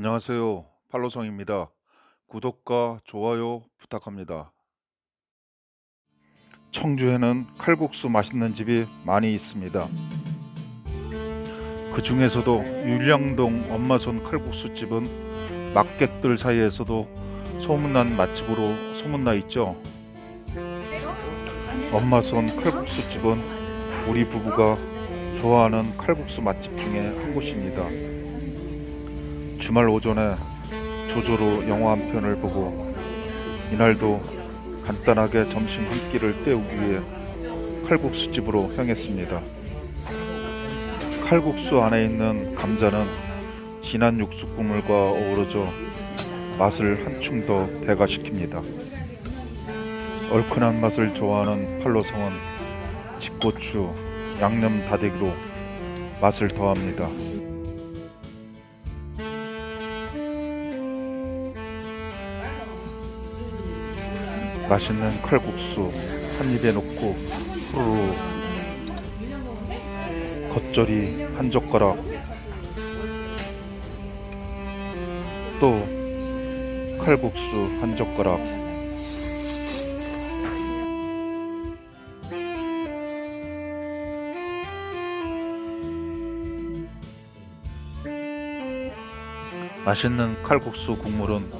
안녕하세요. 팔로성입니다. 구독과 좋아요 부탁합니다. 청주에는 칼국수 맛있는 집이 많이 있습니다. 그 중에서도 율량동 엄마손 칼국수 집은 막객들 사이에서도 소문난 맛집으로 소문나 있죠. 엄마손 칼국수 집은 우리 부부가 좋아하는 칼국수 맛집 중에 한 곳입니다. 주말 오전에 조조로 영화 한 편을 보고 이날도 간단하게 점심 한 끼를 때우기 위해 칼국수 집으로 향했습니다. 칼국수 안에 있는 감자는 진한 육수 국물과 어우러져 맛을 한층 더 배가시킵니다. 얼큰한 맛을 좋아하는 팔로성은 집고추, 양념 다대기로 맛을 더합니다. 맛있는 칼국수 한 입에 넣고 후루루 겉절이 한 젓가락. 또 칼국수 한 젓가락. 맛있는 칼국수 국물은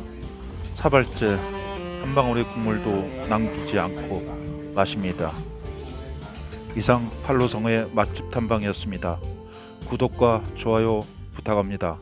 사발제 한 방울의 국물도 남기지 않고 마십니다. 이상 팔로성의 맛집 탐방이었습니다. 구독과 좋아요 부탁합니다.